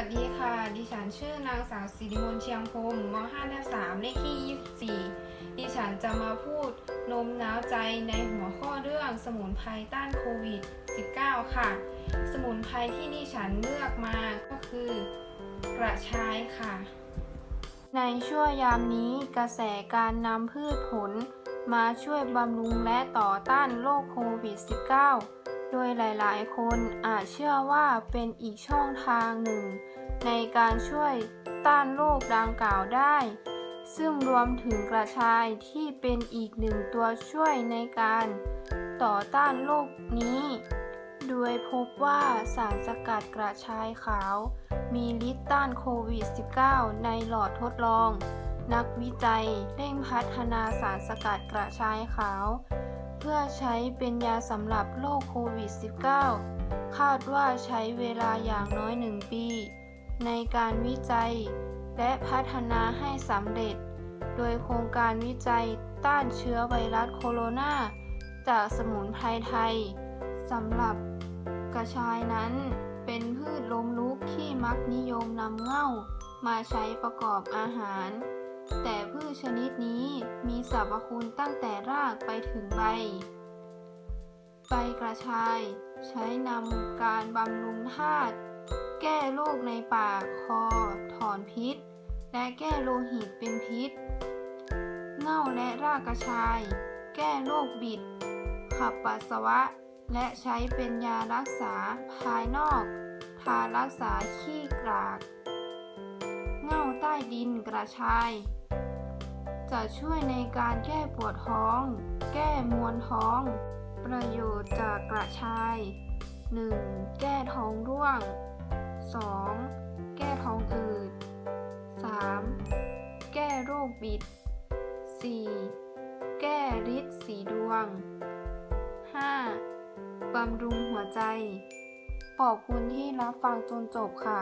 วัสดีค่ะ ดิฉันชื่อนางสาวสิริมนเชียงพรมม5 ทับ3เลขที่ 24 ดิฉันจะมาพูดโน้มน้าวใจในหัวข้อเรื่องสมุนไพรต้านโควิด -19 ค่ะ สมุนไพรที่ดิฉันเลือกมาก็คือกระชายค่ะ ในช่วงยามนี้กระแสการนำพืชผลมาช่วยบำรุงและต่อต้านโรคโควิด -19 โดยหลายๆ คนอาจเชื่อว่าเป็นอีกช่องทางหนึ่ง ในการช่วยต้านโรคดังกล่าวได้ ซึ่งรวมถึงกระชายที่เป็นอีกหนึ่งตัวช่วยในการต่อต้านโรคนี้ โดยพบว่าสารสกัดกระชายขาว มีฤทธิ์ต้านโควิด -19 ในหลอดทดลอง นักวิจัยเร่งพัฒนาสารสกัดกระชายขาว เพื่อใช้เป็นยาสำหรับโรคโควิด -19 คาดว่าใช้เวลาอย่างน้อย 1 ปี ในการวิจัย และพัฒนาให้สำเร็จ โดยโครงการวิจัยต้านเชื้อไวรัสโคโรนา จากสมุนไพรไทยสำหรับกระชายนั้นเป็นพืชล้มลุกที่มักนิยมนำเง่ามาใช้ประกอบอาหาร แต่พืชชนิดนี้มีสรรพคุณตั้งแต่รากไปถึงใบ ใบกระชาย ใช้นำการบำรุงธาตุ แก้โรคในปาก คอ ถอนพิษ และแก้โลหิตเป็นพิษ เง่าและรากกระชาย แก้โรคบิด ขับปัสสาวะ และใช้เป็นยารักษาภายนอก ทารักษาขี้กราก ดินกระชาย จะช่วยในการแก้ปวดท้อง แก้มวนท้อง ประโยชน์จากกระชาย 1. แก้ท้องร่วง 2. แก้ท้องอืด 3. แก้โรคบิด 4. แก้ฤทธิ์สีดวง 5. บำรุงหัวใจ ขอบคุณที่รับฟังจนจบค่ะ